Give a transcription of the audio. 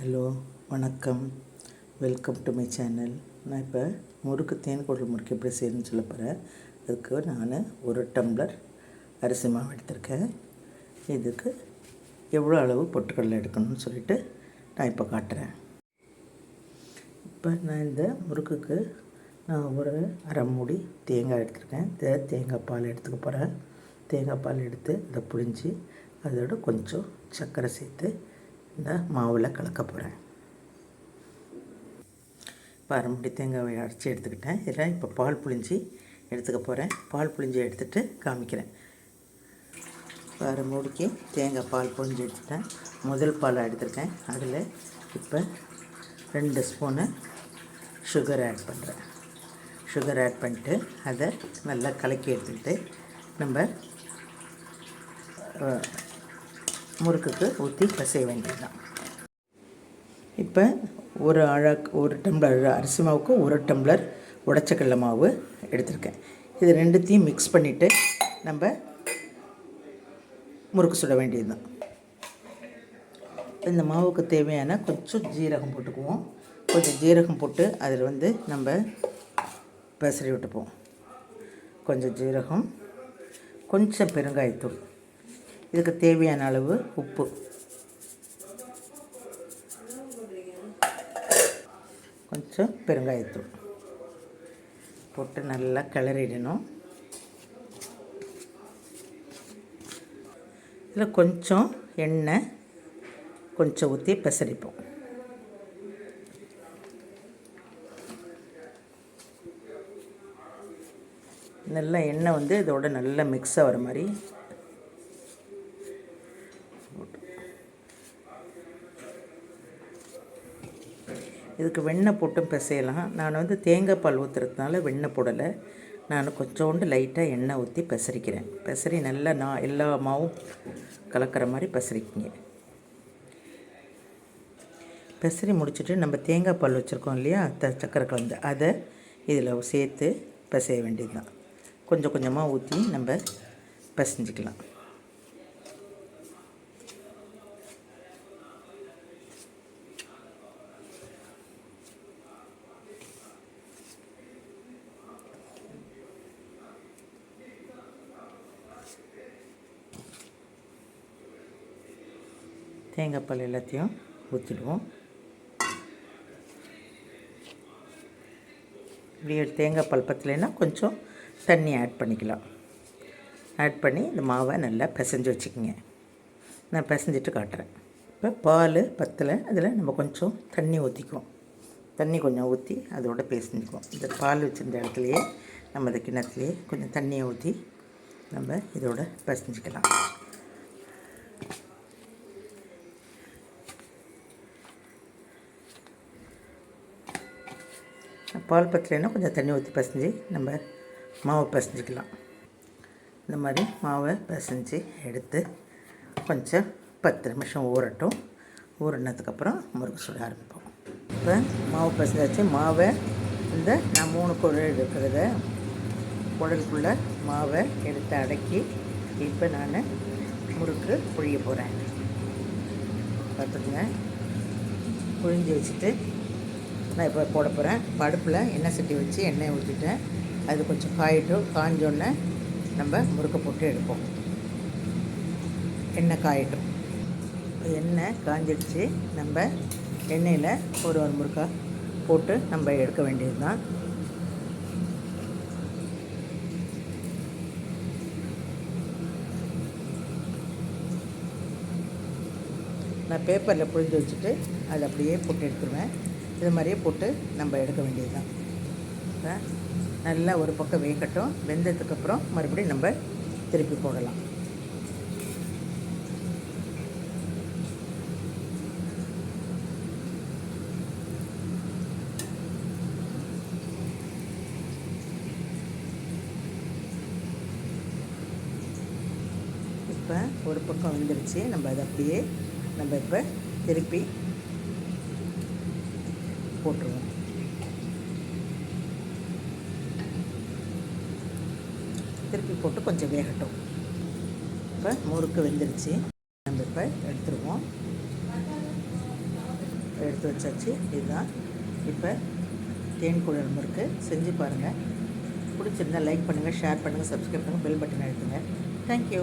Hello வணக்கம். Welcome to my channel நான் இப்போ முறுக்கு தேன் குடல் முறுக்கு எப்படி செய்யணும்னு சொல்ல போகிறேன் அதுக்கு நான் ஒரு டம்ளர் அரிசி மாவு எடுத்திருக்கேன். இதுக்கு எவ்வளோ அளவு பொட்டுக்கடலை எடுக்கணும்னு சொல்லிட்டு நான் இப்போ காட்டுறேன். இப்போ நான் இந்த முறுக்குக்கு நான் ஒரு அரை மூடி தேங்காய் எடுத்திருக்கேன். இந்த தேங்காய் பால் எடுத்துக்க போகிறேன் தேங்காய் பால் எடுத்து இதை புழிஞ்சு அதோட கொஞ்சம் சர்க்கரை சேர்த்து இந்த மாவில் கலக்க போகிறேன் இப்போ தேங்காவை அரைச்சி எடுத்துக்கிட்டேன். இதில் இப்போ பால் புளிஞ்சி எடுத்துக்க போகிறேன் பால் புழிஞ்சி எடுத்துகிட்டு காமிக்கிறேன். இப்போ மூடிக்கு தேங்காய் பால் புழிஞ்சி எடுத்துட்டேன். முதல் பால் எடுத்திருக்கேன். அதில் இப்போ ரெண்டு ஸ்பூனு சுகர் ஆட் பண்ணுறேன் சுகர் ஆட் பண்ணிட்டு அதை நல்லா கலக்கி எடுத்துக்கிட்டு நம்ம முறுக்குக்கு ஊற்றி பிசைய வேண்டியது தான் இப்போ ஒரு அழக் ஒரு டம்ளர் அரிசி மாவுக்கு ஒரு டம்ளர் உடச்சக்கடல மாவு எடுத்திருக்கேன். இது ரெண்டுத்தையும் மிக்ஸ் பண்ணிவிட்டு நம்ம முறுக்கு சுட வேண்டியது தான் இந்த மாவுக்கு தேவையான கொஞ்சம் ஜீரகம் போட்டுக்குவோம். கொஞ்சம் ஜீரகம் போட்டு அதில் வந்து நம்ம பெசரி விட்டுப்போம். கொஞ்சம் ஜீரகம் கொஞ்சம் பெருங்காயத்தூள். இதுக்கு தேவையான அளவு உப்பு. கொஞ்சம் பெருங்காயத்தூள் போட்டு நல்லா கிளறிடணும். இதில் கொஞ்சம் எண்ணெய் கொஞ்சம் ஊற்றி பெசரிப்போம். நல்லா எண்ணெய் வந்து இதோட நல்லா மிக்ஸ் ஆகிற மாதிரி இதுக்கு வெண்ணெய் போட்டும் பிசையலாம். நான் வந்து தேங்காய் பால் ஊற்றுறதுனால வெண்ணெய் போடலை. நான் கொஞ்சோண்டு லைட்டாக எண்ணெய் ஊற்றி பிசறிக்கிறேன் பிசறி நல்லா நான் எல்லா மாவும் கலக்கிற மாதிரி பிசறிக்கிங்க பிசறி முடிச்சுட்டு நம்ம தேங்காய் பால் வச்சுருக்கோம் இல்லையா? த சக்கரை கலந்து. அதை இதில் சேர்த்து பிசைய வேண்டியது தான் கொஞ்சம் கொஞ்சமாக ஊற்றி நம்ம பிசைஞ்சிக்கலாம். தேங்காய் பால் எல்லாத்தையும் ஊற்றிடுவோம் இப்படி தேங்காய் பால் பற்றலைன்னா கொஞ்சம் தண்ணி ஆட் பண்ணிக்கலாம். ஆட் பண்ணி இந்த மாவை நல்லா பிசைஞ்சு வச்சுக்கோங்க. நான் பிசைஞ்சிட்டு காட்டுறேன். இப்போ பால் பத்தலை அதில் நம்ம கொஞ்சம் தண்ணி ஊற்றிக்குவோம் தண்ணி கொஞ்சம் ஊற்றி அதோட பேசிக்குவோம் இந்த பால் வச்சுருந்த இடத்துலையே நம்ம இந்த கிணத்துலேயே கொஞ்சம் தண்ணியை ஊற்றி நம்ம இதோட பிசைஞ்சிக்கலாம். பால் பத்தலைன்னா கொஞ்சம் தண்ணி ஊற்றி பசைஞ்சு நம்ம மாவை பசைஞ்சிக்கலாம். இந்த மாதிரி மாவை பசைஞ்சு எடுத்து கொஞ்சம் பத்து நிமிஷம் ஊறட்டும். ஊறினதுக்கப்புறம் முறுக்கு சுட ஆரம்பிப்போம். இப்போ மாவு பசைஞ்சாச்சு. மாவை இந்த நான் மூணு குழல் இருக்கிறத குழலுக்குள்ளே மாவை எடுத்து அடக்கி இப்போ நான் முறுக்கு புழிய போகிறேன் பார்த்துக்குங்க. புழிஞ்சு வச்சுட்டு நான் இப்போ போட போகிறேன் படுப்பில் எண்ணெய் சட்டி வச்சு எண்ணெய் ஊற்றிட்டேன் அது கொஞ்சம் காயிட்டும் காஞ்சோடனே நம்ம முறுக்கை போட்டு எடுப்போம். எண்ணெய் காயட்டும் எண்ணெய் காஞ்சிடுச்சு. நம்ம எண்ணெயில் ஒரு ஒரு முறுக்கா போட்டு நம்ம எடுக்க வேண்டியது தான் நான் பேப்பரில் புழிஞ்சு வச்சுட்டு அதை அப்படியே போட்டு எடுத்துருவேன். இது மாதிரியே போட்டு நம்ம எடுக்க வேண்டியது தான் இப்போ நல்லா ஒரு பக்கம் வேகட்டும். வெந்ததுக்கப்புறம் மறுபடியும் நம்ம திருப்பி போடலாம். இப்போ ஒரு பக்கம் வந்துருச்சு. நம்ம அதை அப்படியே நம்ம இப்போ திருப்பி போட்டுருவோம். திருப்பி போட்டு கொஞ்சம் வேகட்டும். இப்போ முறுக்கு வெந்துருச்சு. நம்ம இப்போ எடுத்துருவோம். எடுத்து வச்சாச்சு. இதுதான். இப்போ தேன் குழல் முறுக்கு. செஞ்சு பாருங்கள் பிடிச்சிருந்தா லைக் பண்ணுங்கள் ஷேர் பண்ணுங்கள் சப்ஸ்கிரைப் பண்ணுங்கள் பெல் பட்டன் அழுத்துங்க. தேங்க்யூ